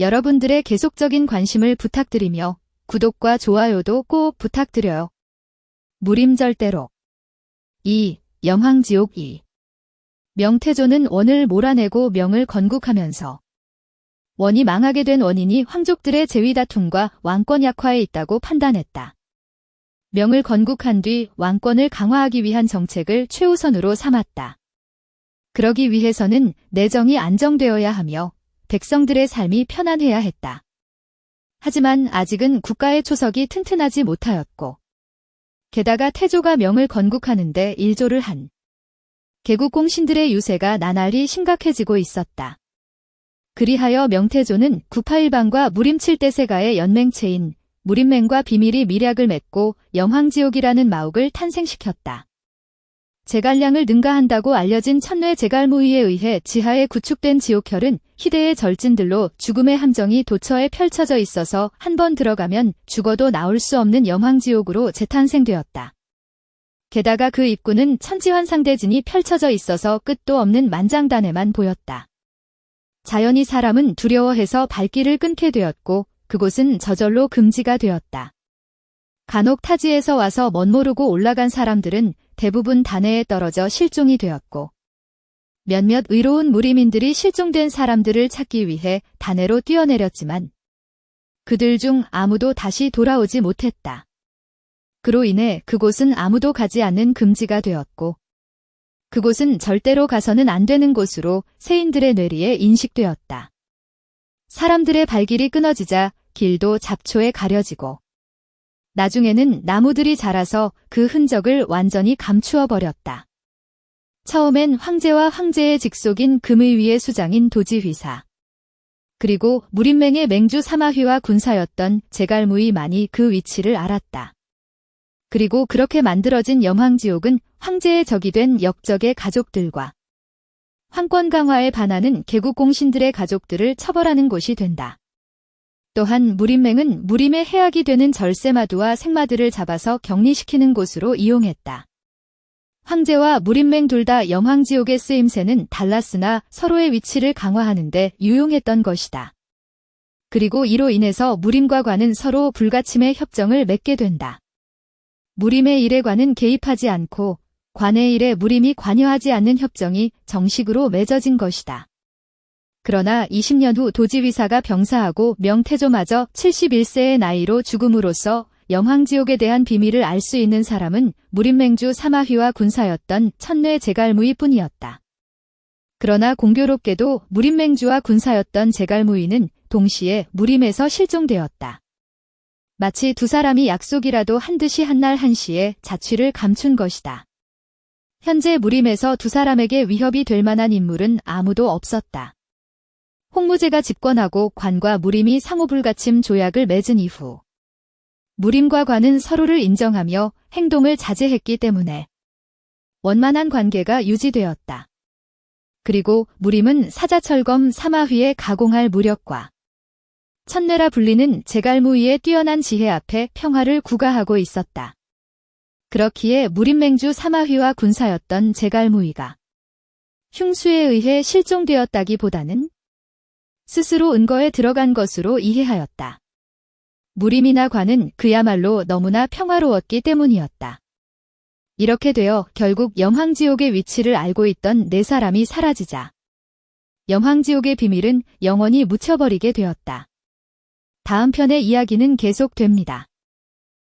여러분들의 계속적인 관심을 부탁드리며 구독과 좋아요도 꼭 부탁드려요. 무림절대로 2. 영황지옥 2 명태조는 원을 몰아내고 명을 건국하면서 원이 망하게 된 원인이 황족들의 재위 다툼과 왕권 약화에 있다고 판단했다. 명을 건국한 뒤 왕권을 강화하기 위한 정책을 최우선으로 삼았다. 그러기 위해서는 내정이 안정되어야 하며 백성들의 삶이 편안해야 했다. 하지만 아직은 국가의 초석이 튼튼하지 못하였고, 게다가 태조가 명을 건국하는데 일조를 한 개국공 신들의 유세가 나날이 심각해지고 있었다. 그리하여 명태조는 구파일방과 무림칠 대세가의 연맹체인 무림맹과 비밀이 밀약을 맺고 영황지옥이라는 마옥을 탄생시켰다. 제갈량을 능가한다고 알려진 천뇌 제갈무의에 의해 지하에 구축된 지옥혈은 희대의 절진들로 죽음의 함정이 도처에 펼쳐져 있어서 한 번 들어가면 죽어도 나올 수 없는 영황지옥으로 재탄생되었다. 게다가 그 입구는 천지환상대진이 펼쳐져 있어서 끝도 없는 만장단에만 보였다. 자연히 사람은 두려워해서 발길을 끊게 되었고 그곳은 저절로 금지가 되었다. 간혹 타지에서 와서 멋모르고 올라간 사람들은 대부분 단해에 떨어져 실종이 되었고 몇몇 의로운 무리민들이 실종된 사람들을 찾기 위해 단해로 뛰어내렸지만 그들 중 아무도 다시 돌아오지 못했다. 그로 인해 그곳은 아무도 가지 않는 금지가 되었고 그곳은 절대로 가서는 안 되는 곳으로 세인들의 뇌리에 인식되었다. 사람들의 발길이 끊어지자 길도 잡초에 가려지고 나중에는 나무들이 자라서 그 흔적을 완전히 감추어 버렸다. 처음엔 황제와 황제의 직속인 금의위의 수장인 도지휘사. 그리고 무림맹의 맹주 사마휘와 군사였던 제갈무이만이 그 위치를 알았다. 그리고 그렇게 만들어진 염황지옥은 황제의 적이 된 역적의 가족들과 황권 강화에 반하는 개국 공신들의 가족들을 처벌하는 곳이 된다. 또한 무림맹은 무림의 해악이 되는 절세마두와 생마들을 잡아서 격리시키는 곳으로 이용했다. 황제와 무림맹 둘 다 영황지옥의 쓰임새는 달랐으나 서로의 위치를 강화하는데 유용했던 것이다. 그리고 이로 인해서 무림과 관은 서로 불가침의 협정을 맺게 된다. 무림의 일에 관은 개입하지 않고 관의 일에 무림이 관여하지 않는 협정이 정식으로 맺어진 것이다. 그러나 20년 후 도지위사가 병사하고 명태조마저 71세의 나이로 죽음으로써 영황지옥에 대한 비밀을 알 수 있는 사람은 무림맹주 사마휘와 군사였던 천뇌 제갈무이뿐이었다. 그러나 공교롭게도 무림맹주와 군사였던 제갈무이는 동시에 무림에서 실종되었다. 마치 두 사람이 약속이라도 한 듯이 한날 한시에 자취를 감춘 것이다. 현재 무림에서 두 사람에게 위협이 될 만한 인물은 아무도 없었다. 홍무제가 집권하고 관과 무림이 상호불가침 조약을 맺은 이후 무림과 관은 서로를 인정하며 행동을 자제했기 때문에 원만한 관계가 유지되었다. 그리고 무림은 사자철검 사마휘에 가공할 무력과 천내라 불리는 제갈무이의 뛰어난 지혜 앞에 평화를 구가하고 있었다. 그렇기에 무림맹주 사마휘와 군사였던 제갈무이가 흉수에 의해 실종되었다기보다는 스스로 은거에 들어간 것으로 이해하였다. 무림이나 관은 그야말로 너무나 평화로웠기 때문이었다. 이렇게 되어 결국 영황지옥의 위치를 알고 있던 네 사람이 사라지자 영황지옥의 비밀은 영원히 묻혀버리게 되었다. 다음 편의 이야기는 계속됩니다.